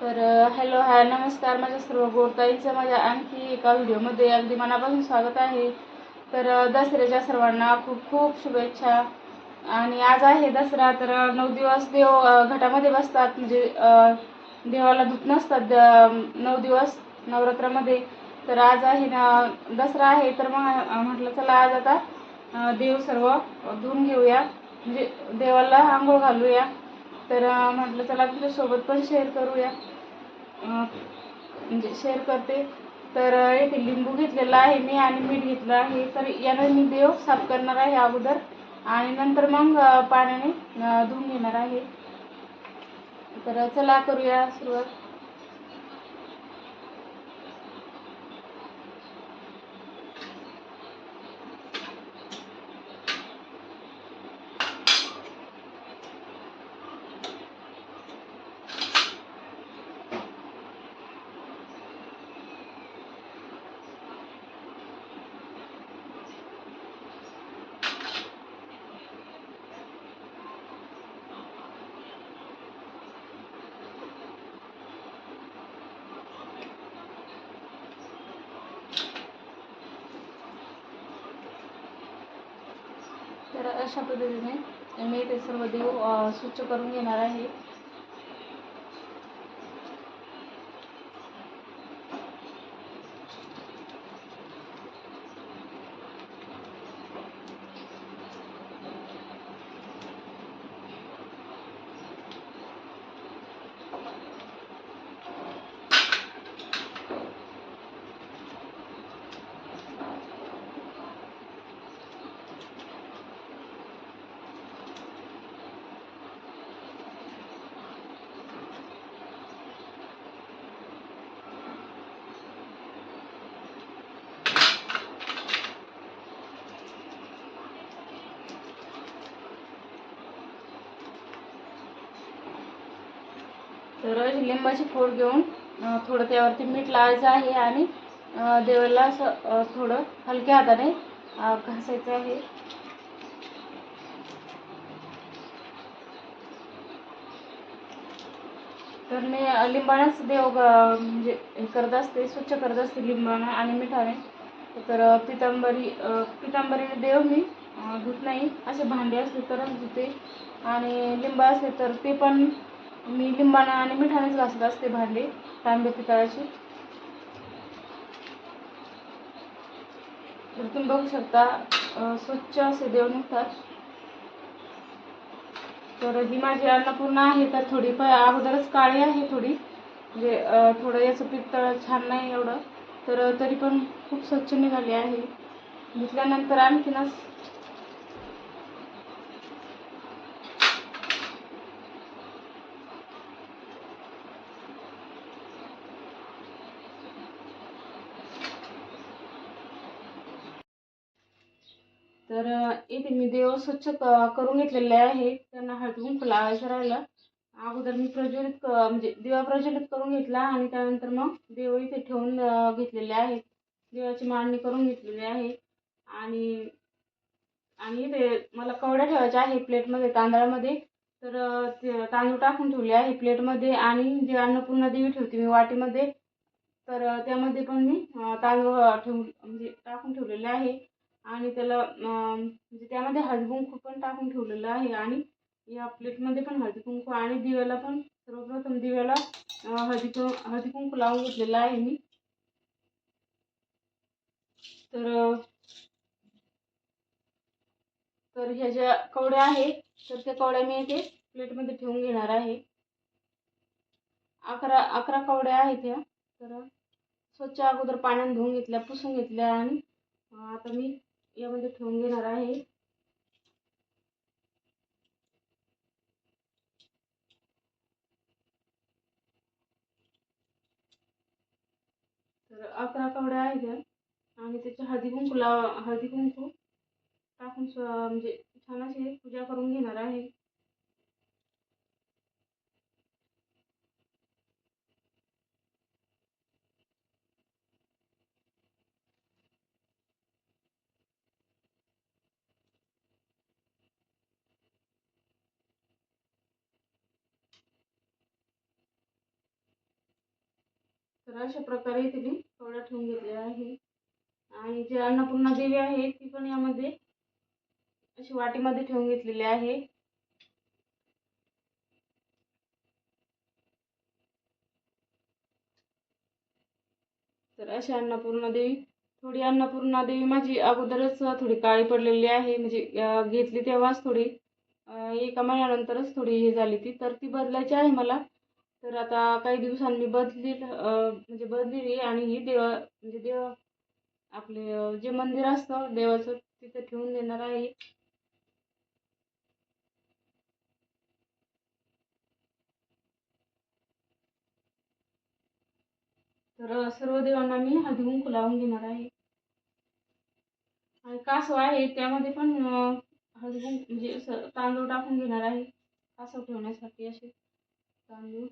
तर hello hi नमस्कार माझ्या सर्व गोडताईचं माझ्या आणखी एका व्हिडिओमध्ये अगदी मनापासून स्वागत आहे. तर दसऱ्याच्या सर्वांना खूप खूप शुभेच्छा. आणि आज आहे दसरा तर नऊ दिवस देव घटामध्ये बसतात. म्हणजे देवाला दूत नसतात द- नऊ दिवस नवरात्रामध्ये. तर आज आहे ना दसरा आहे तर मग म्हटलं चला आज आता देव सर्व धुवून घेऊया. म्हणजे देवाला आंघोळ घालूया. तर म्हटलं चला तुझ्यासोबत पण शेअर करूया. म्हणजे शेअर करते. तर येथे लिंबू घेतलेला आहे मी आणि मीठ घेतलं आहे. तर यानं मी देव साफ करणार आहे अगोदर. आणि नंतर मग पाण्याने धुवून घेणार आहे. तर चला करूया सुरुवात. तर अशा पद्धतीने मी ते सर्व देव स्वच्छ करून घेणार आहे. तर अशी लिंबाची फोड घेऊन थोडं त्यावरती मीठ लावायचं आहे आणि देवाला असं थोडं हलक्या हाताने घासायचं आहे. तर मी लिंबाणाच देव म्हणजे हे करत असते स्वच्छ करत असते लिंबाणा आणि मिठाने. तर पितांबरी पितांबरीने देव मी धुत नाही. असे भांडे असले तरच धुते. आणि लिंबा असले तर ते पण मी लिंबानं आणि मिठानेच घासत असते भांडे तांबे पितळाचे तर तुम्ही बघू शकता स्वच्छ असे देव निघतात. तर ही माझी अन्नपूर्णा आहे तर थोडी प अगोदरच काळी आहे थोडी. म्हणजे थोडं याचं पित्तळ छान नाही एवढं. तर तरी पण खूप स्वच्छ निघाली आहे. घेतल्यानंतर आणखीनच तर अ, इथे मी देव स्वच्छ क- करून घेतलेले आहे. त्यांना हटवून लावायचं राहिलं. अगोदर मी प्रज्वलित क- म्हणजे दिवा प्रज्वलित करून घेतला आणि त्यानंतर मग देव इथे ठेवून घेतलेले आहेत देवाची मांडणी करून घेतलेली आहे. आणि आणि इथे मला कवड्या ठेवायच्या आहे प्लेटमध्ये तांदळामध्ये. तर ते तांदूळ टाकून ठेवले आहे प्लेटमध्ये आणि जे अन्नपूर्णा देवी ठेवते मी वाटीमध्ये. तर त्यामध्ये पण मी तांदूळ ठेवून म्हणजे टाकून ठेवलेले आहे. आणि त्याला म्हणजे त्यामध्ये हळदीकुंकू पण टाकून ठेवलेलं आहे आणि या प्लेटमध्ये पण हळदीकुंकू आणि दिव्याला पण सर्वप्रथम दिव्याला हळदी हळदीकुंकू लावून घेतलेलं आहे मी. तर तर ह्या ज्या कवड्या आहेत तर त्या कवड्या मी इथे प्लेटमध्ये ठेवून घेणार आहे. अकरा अकरा कवड्या आहेत ह्या. तर स्वच्छ अगोदर पाण्याने धुवून घेतल्या पुसून घेतल्या आणि आता मी यामध्ये ठेवून घेणार आहे. तर अकरा कवड्या आहेत आणि त्याच्या हळदी कुंकू हळदी कुंकू टाकून म्हणजे छान अशी पूजा करून घेणार आहे. तर अशा प्रकारे इथे मी कवड्या ठेवून घेतलेल्या आहे. आणि जे अन्नपूर्णा देवी आहे ती पण यामध्ये अशी वाटीमध्ये ठेवून घेतलेली आहे. तर अशी अन्नपूर्णा देवी थोडी अन्नपूर्णा देवी माझी अगोदरच थोडी काळी पडलेली आहे. म्हणजे घेतली तेव्हाच थोडी एका महिन्यानंतरच थोडी हे झाली ती. तर ती बदलायची आहे मला. तर आता काही दिवसांनी मी बदली म्हणजे बदलेली आणि ही देव म्हणजे देव आपले जे मंदिर असतं देवाचं तिथे ठेवून देणार आहे. तर सर्व देवांना मी हा कुंकू लावून घेणार आहे. आणि कासव आहे त्यामध्ये पण हळदी म्हणजे तांदूळ टाकून घेणार आहे. कासव ठेवण्यासाठी असे तांदूळ.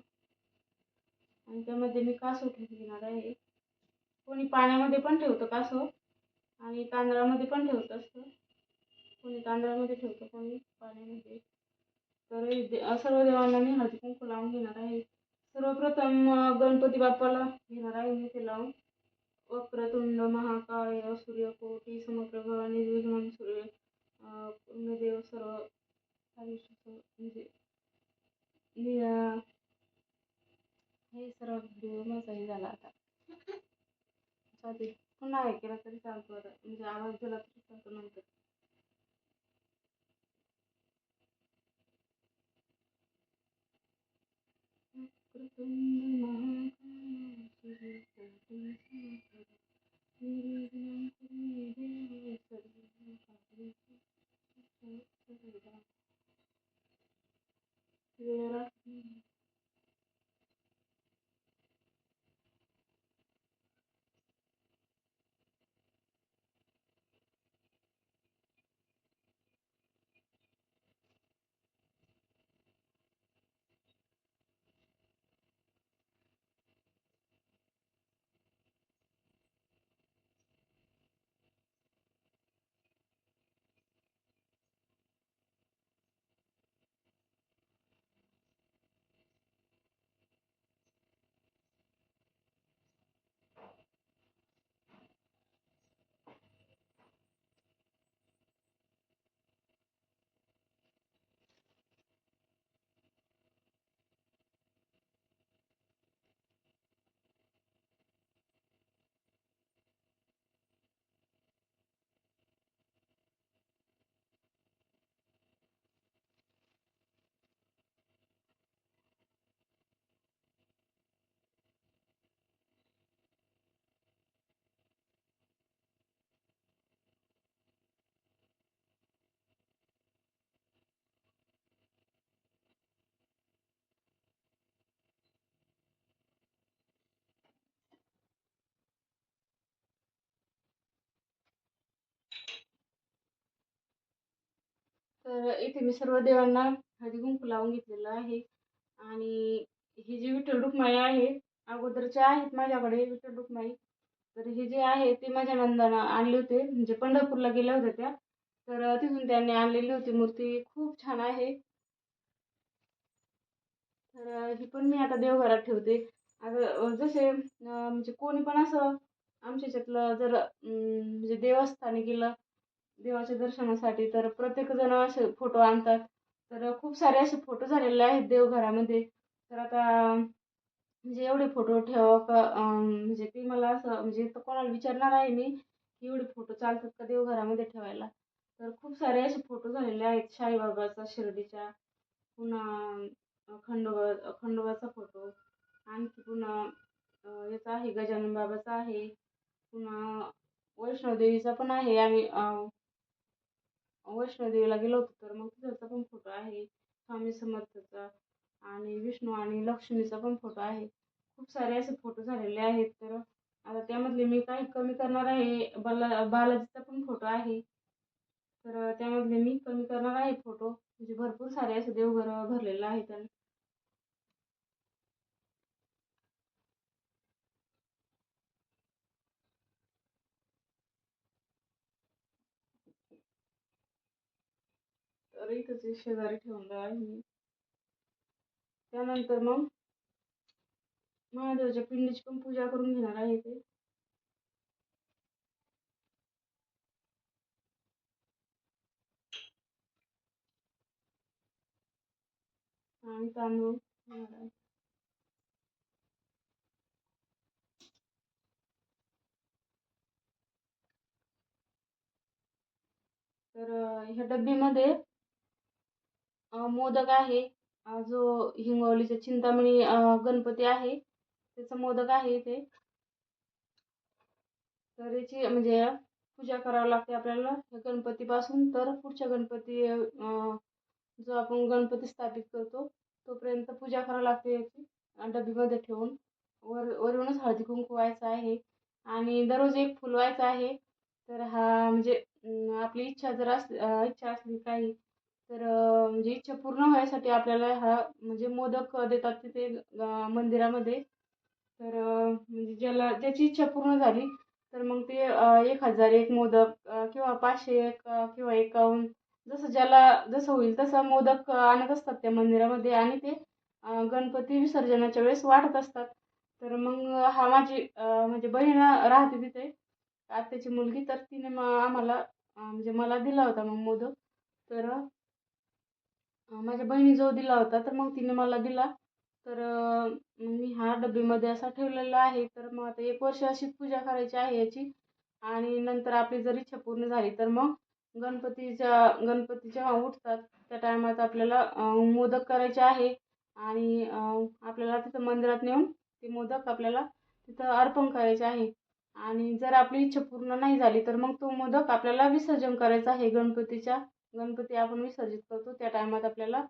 आणि त्यामध्ये मी कासव ठेवून घेणार आहे. कोणी पाण्यामध्ये पण ठेवतं कासव आणि तांदळामध्ये पण ठेवत असतं. कोणी तांदळामध्ये ठेवतं कोणी पाण्यामध्ये. तर दे- सर्व देवांना मी हळदी कुंकू लावून घेणार आहे. सर्वप्रथम गणपती बाप्पाला घेणार आहे मी ते लावून. वक्रतुंड महाकाय सूर्यकोटी समप्रभ निर्विघ्नं सूर्य पूर्णदेव सर्व आयुष्य म्हणजे हे सर्व व्हिडिओ माझा हे झाला आता. चालेल पुन्हा हे केलं तरी चालतो आता. म्हणजे आवाज दिला तरी चालतो नंतर. वक्रतुंड तर इथे मी सर्व देवांना हळदी कुंकू लावून घेतलेलं आहे. आणि ही जी विठ्ठल रुक्माई आहे अगोदरच्या आहेत माझ्याकडे विठ्ठल रुक्माई. तर हे जे आहे ते माझ्या नंदानं आणले होते म्हणजे पंढरपूरला गेल्या होत्या त्या. तर तिथून त्यांनी आणलेली होती मूर्ती खूप छान आहे. तर ही पण मी आता देवघरात ठेवते. आता जसे म्हणजे कोणी पण असं आमच्या याच्यातलं जर म्हणजे देवस्थानी गेलं देवाच्या दर्शनासाठी तर प्रत्येक जण असे फोटो आणतात. तर खूप सारे असे फोटो झालेले आहेत देवघरामध्ये. तर आता म्हणजे एवढे फोटो ठेवा का म्हणजे ते मला असं म्हणजे तर कोणाला विचारणार आहे मी की एवढे फोटो चालतात का देवघरामध्ये ठेवायला? तर खूप सारे असे फोटो झालेले आहेत साईबाबाचा शिर्डीच्या पुन्हा खंडोबा खंडोबाचा फोटो आणखी पुन्हा याचा आहे गजानन बाबाचा आहे पुन्हा वैष्णवदेवीचा पण आहे आम्ही वैष्णोदेवीला गेलो होतो तर मग तिथलचा पण फोटो आहे. स्वामी समर्थाचा आणि विष्णू आणि लक्ष्मीचा पण फोटो आहे. खूप सारे असे फोटो झालेले आहेत. तर आता त्यामधले मी काही कमी करणार आहे. बाला बालाजीचा पण फोटो आहे. तर त्यामधले मी कमी करणार आहे फोटो म्हणजे भरपूर सारे असे देवघर भरलेलं आहे त्यानं तर इथंच शेजारी ठेवलं आहे मी. त्यानंतर मग महादेवाच्या पिंडीची पण पूजा करून घेणार आहे ते. आणि तांदूळ घेणार आहे. तर ह्या डब्बीमध्ये मोदक आहे. जो हिंगोलीचा चिंतामणी गणपती आहे. त्याचा मोदक आहे इथे तर याची म्हणजे पूजा करावी लागते आपल्याला गणपतीपासून. तर पुढच्या गणपती जो आपण गणपती स्थापित करतो तोपर्यंत पूजा करावी लागते याची. डबीमध्ये ठेवून. वर वरूनच हळदी कुंकू व्हायचं आहे. आणि दररोज एक फुलवायचं आहे. तर हा म्हणजे आपली इच्छा जर असली इच्छा असली काही तर म्हणजे इच्छा पूर्ण व्हायसाठी आपल्याला हा म्हणजे मोदक देतात तिथे मंदिरामध्ये. तर म्हणजे ज्याला ज्याची इच्छा पूर्ण झाली तर मग ते एक हजार एक मोदक किंवा पाचशे एक किंवा एकावन्न जसं ज्याला जसं होईल तसं मोदक आणत असतात त्या मंदिरामध्ये आणि ते गणपती विसर्जनाच्या वेळेस वाटत असतात. तर मग हा माझी म्हणजे बहीण राहते तिथे आत्याची मुलगी तर तिने मग आम्हाला म्हणजे मला दिला होता मग मोदक. तर माझ्या बहिणीजवळ दिला होता तर मग तिने मला दिला. तर मी हा डब्बीमध्ये असा ठेवलेला आहे. तर मग आता एक वर्ष अशीच पूजा करायची आहे याची. आणि नंतर आपली जर इच्छा पूर्ण झाली तर मग गणपतीच्या गणपती जेव्हा उठतात. त्या टायमात आपल्याला मोदक करायचे आहे. आणि आपल्याला तिथं मंदिरात नेऊन ते मोदक आपल्याला तिथं अर्पण करायचे आहे. आणि जर आपली इच्छा पूर्ण नाही झाली तर मग तो मोदक आपल्याला विसर्जन करायचा आहे गणपतीच्या. गणपती आपण विसर्जित करतो त्या टायमात आपल्याला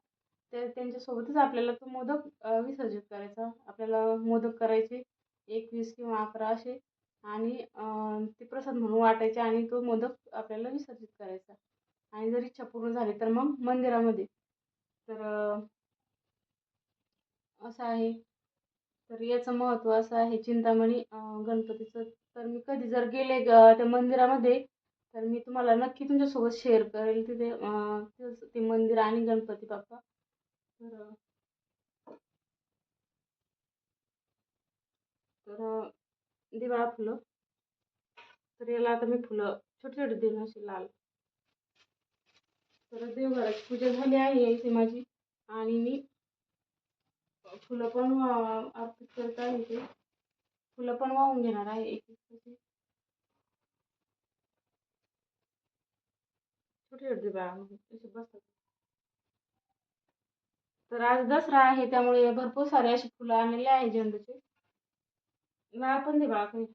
ते त्यांच्यासोबतच आपल्याला तो मोदक विसर्जित करायचा. आपल्याला मोदक करायचे एकवीस किंवा अकरा असे आणि ते प्रसाद म्हणून वाटायचे आणि तो मोदक आपल्याला विसर्जित करायचा. आणि जर इच्छा पूर्ण झाली तर मग मंदिरामध्ये. तर असं आहे. तर याचं महत्त्व असं आहे चिंतामणी गणपतीचं. तर मी कधी जर गेले ग- त्या मंदिरामध्ये तर मी तुम्हाला नक्की तुमच्यासोबत शेअर करेल तिथे ते मंदिर आणि गणपती बाप्पा. तर तर दिवाळा फुलं. तर याला आता मी फुलं छोटे छोटे देईन अशी लाल. तर देवघराची पूजा झाली आहे इथे माझी. आणि मी फुलं पण अर्पित करत आहे इथे. फुलं पण वाहून घेणार आहे एक एक अशी. दे बाळा तर आज दसरा आहे त्यामुळे भरपूर सारे अशी फुलं आणलेले आहे झेंडूचे. लाल पण दिवाळा काही.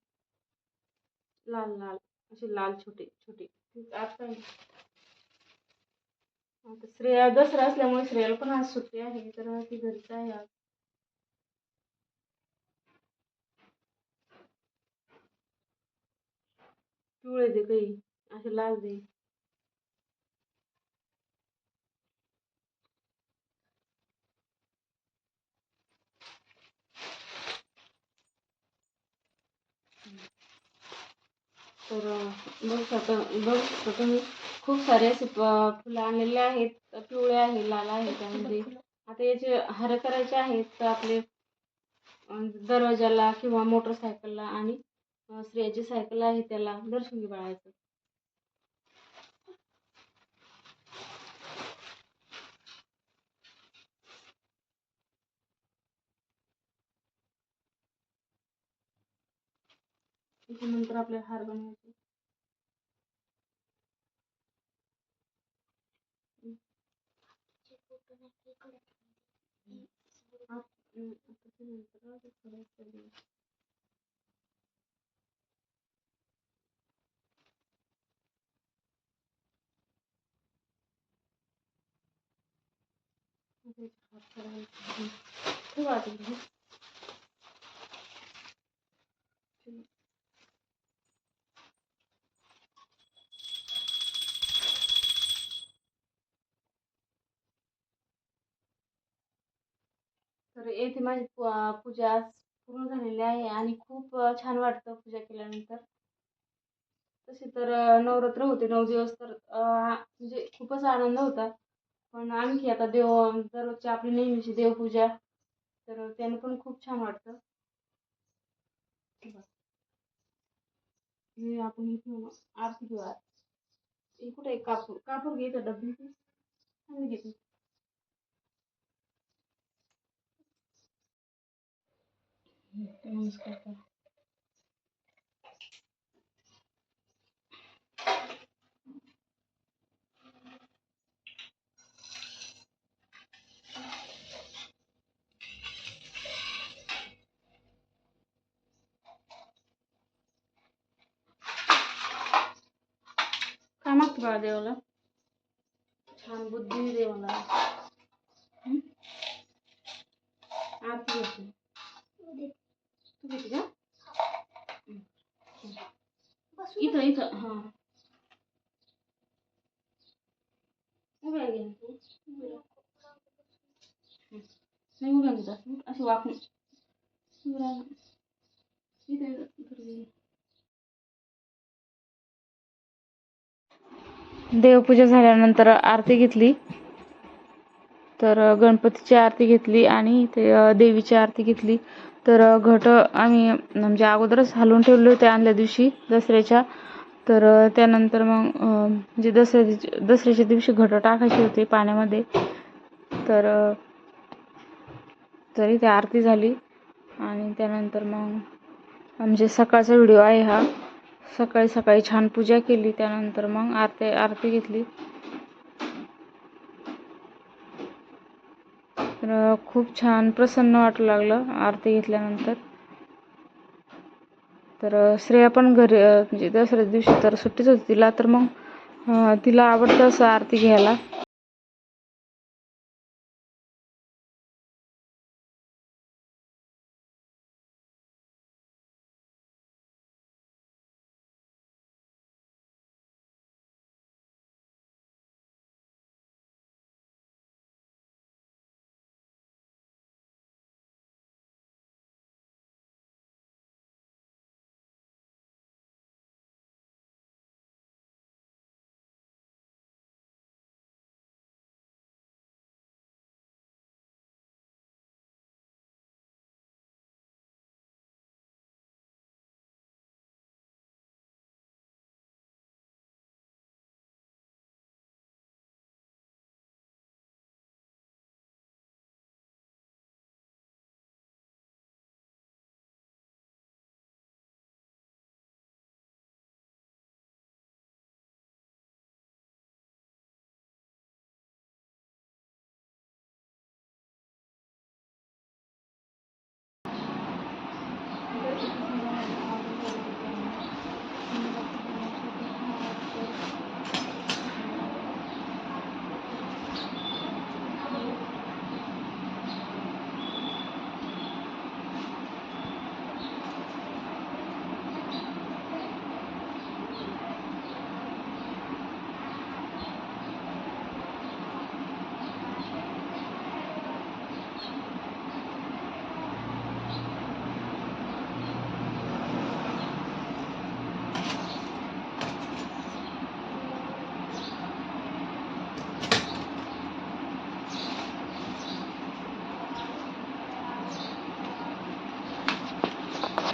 लाल लाल. असे लाल छोटे छोटे. आता श्रेया दसरा असल्यामुळे श्रेयाला पण आज सुट्टी आहे तर ती घरीच आहे आज. पिवळे दे काही. असे लाल दे. तर बघू शकता बघू शकता तुम्ही खूप सारे असे फुलं आणलेले आहेत. पिवळे आहे लाल आहे त्यामध्ये. आता याचे हार करायचे आहेत तर आपले दरवाजाला किंवा मोटरसायकलला आणि स्त्रियाची सायकल आहे त्याला दर्शनी बाळायचं त्याच्यानंतर आपल्याला हार बनवायचे. खूप आधी तर येथे माझी पूजा आज पूर्ण झालेली आहे आणि खूप छान वाटतं पूजा केल्यानंतर. तसे तर नवरात्र होते नऊ दिवस तर म्हणजे खूपच आनंद होता. पण आणखी आता देव दररोजची आपली नेहमीची देवपूजा तर त्यानं पण खूप छान वाटतं. हे आपण इथं आरती घेऊ हे कुठे आहे? कापूर कापूर घे डब्बी आम्ही घेतो. नमस्कार करा. काय मागतो बाळा देवाला छान बुद्धी दे मला हं? आरती घेते तू घेते का हं. इथं इथं हा उभ्या आहे घे तू उभी राहा. हं. नाही उभ्या घेत असं असं वाकून उभी राहा. इथं इथं इथं घे. देवपूजा झाल्यानंतर आरती घेतली. तर गणपतीची आरती घेतली आणि ते देवीची आरती घेतली. तर घट आम्ही म्हणजे अगोदरच हलवून ठेवले होते आणल्या दिवशी दसऱ्याच्या. तर त्यानंतर मग म्हणजे दसऱ्या दसऱ्याच्या दिवशी घट टाकायचे होते पाण्यामध्ये. तर तरी ते आरती झाली. आणि त्यानंतर मग म्हणजे सकाळचा व्हिडिओ आहे हा. सकाळी सकाळी छान पूजा केली त्यानंतर मग आरती आरती घेतली. तर खूप छान प्रसन्न वाटू लागलं आरती घेतल्यानंतर. तर श्रेया पण घरी म्हणजे दसऱ्या दिवशी तर सुट्टीच होती तिला तर मग तिला आवडतं असं आरती घ्यायला.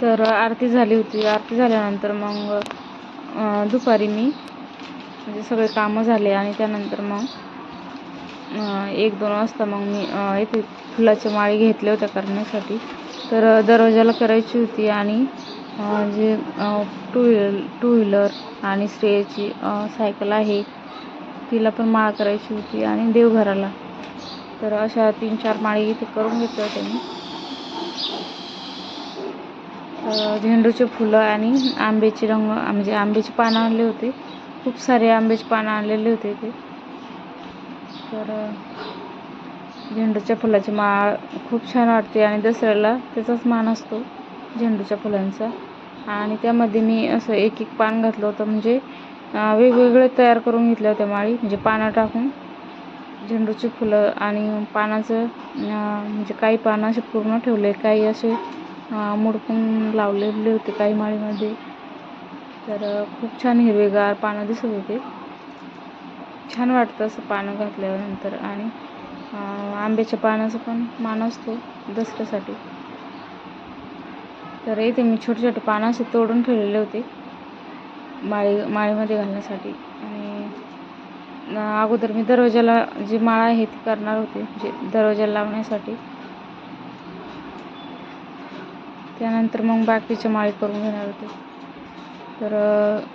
तर आरती झाली होती. आरती झाल्यानंतर मग दुपारी मी म्हणजे सगळे कामं झाले आणि त्यानंतर मग एक दोन वाजता मग मी येथे इथे फुलाच्या माळी घेतल्या होत्या करण्यासाठी. तर दरवाजाला करायची होती आणि जे टू व्हीलर टू व्हीलर आणि श्रेयाची सायकल आहे तिला पण माळ करायची होती आणि देवघराला. तर अशा तीन चार माळी इथे करून घेतल्या होत्या मी. झेंडूचे फुलं आणि आंब्याचे रंग म्हणजे आंब्याची पानं आणले होते. खूप सारे आंब्याची पानं आणलेले होते ते. तर झेंडूच्या फुलाची माळ खूप छान वाटते आणि दसऱ्याला त्याचाच मान असतो झेंडूच्या फुलांचा. आणि त्यामध्ये मी असं एक एक पान घातलं होतं. म्हणजे वेगवेगळे तयार करून घेतल्या होत्या माळी. म्हणजे पानं टाकून झेंडूची फुलं आणि पानाचं म्हणजे काही पानं असे पूर्ण ठेवले काही असे अं, मुडकून लावलेले होते काही माळीमध्ये. तर खूप छान हिरवेगार पानं दिसत होते. छान वाटतं असं पानं घातल्यानंतर आणि आंब्याच्या पानाचा पण मान असतो दसऱ्यासाठी. तर इथे मी छोटे छोटे पानं असे तोडून ठेवलेले होते माळी माळीमध्ये घालण्यासाठी. आणि अगोदर मी दरवाजाला जी माळ आहे ती करणार होते म्हणजे जे दरवाजाला लावण्यासाठी. त्यानंतर मग बाकीचे माळी करून घेणार होते. तर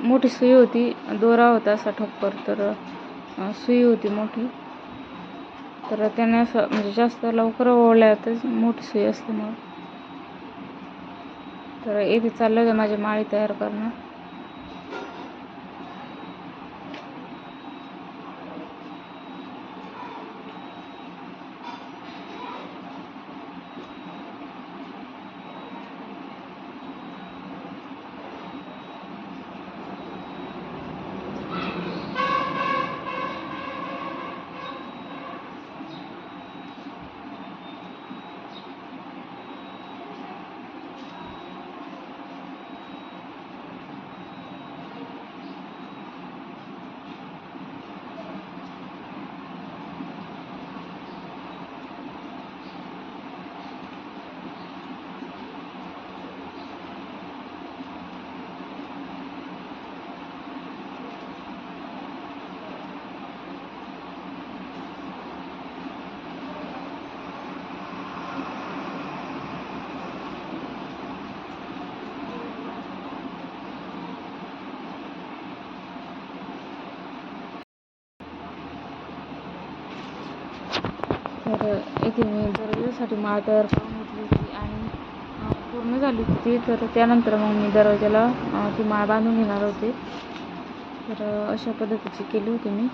मोठी सुई होती. दोरा होता असा ठप्पर. तर सुई होती मोठी. तर त्याने असं म्हणजे जास्त लवकर ओळल्या जातं मोठी सुई असल्यामुळं. तर इथे चाललं होतं माझी माळी तयार करणं. तर इथे मी दरवाजासाठी माळ तयार करून घेतली होती आणि पूर्ण झाली होती. तर त्यानंतर मग मी दरवाजाला ती माळ बांधून घेणार होते. तर अशा पद्धतीची केली होती मी.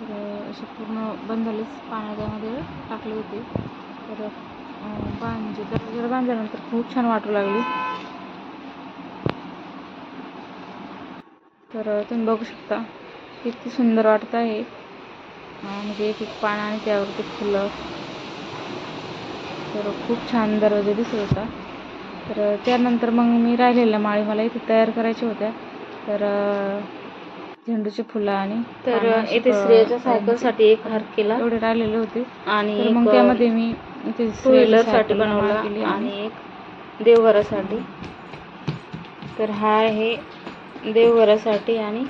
तर असे अशी पूर्ण बंधालेच पाण्या त्यामध्ये टाकले होते. तर बांधजे म्हणजे दरवाजाला बांधल्यानंतर खूप छान वाटू लागली. तर तुम्ही बघू शकता किती सुंदर वाटत आहे. म्हणजे एक एक पान आणि त्यावरती फुलं. तर खूप छान दरवाजा दिसत होता. तर त्यानंतर मग मी राहिलेल्या माळी मला इथे तयार करायच्या होत्या. तर झेंडूची फुलं आणि तर येथे प- स्त्रियाच्या सायकलसाठी एक हार केला. एवढे राहिलेले होते. आणि मग त्यामध्ये मी इथे टू व्हीलरसाठी सायकलला माळ बनवला केली आणि एक देवघरासाठी. तर हा आहे देवघरासाठी आणि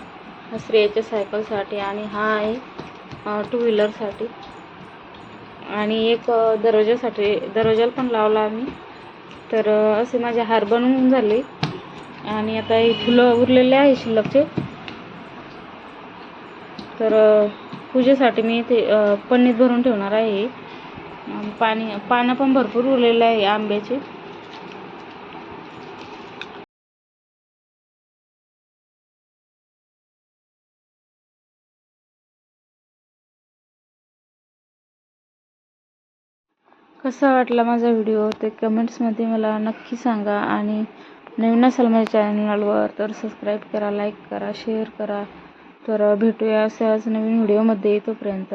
हा स्त्रियाच्या सायकलसाठी आणि हा आहे टू व्हीलरसाठी आणि एक दरवाजासाठी दरवाजाला पण लावला आम्ही. तर असे माझे हार बनवून झाले. आणि आता हे फुलं उरलेले आहे शिल्लकचे. तर पूजेसाठी मी इथे पन्नीत भरून ठेवणार आहे. पाणी पानं पण भरपूर उरलेले आहे आंब्याचे. कसा वाटला माझा व्हिडिओ ते कमेंट्समध्ये मला नक्की सांगा. आणि नवीन असाल माझ्या चॅनलवर तर सबस्क्राईब करा लाईक करा शेअर करा. तर भेटूया अशाच नवीन व्हिडिओमध्ये तोपर्यंत.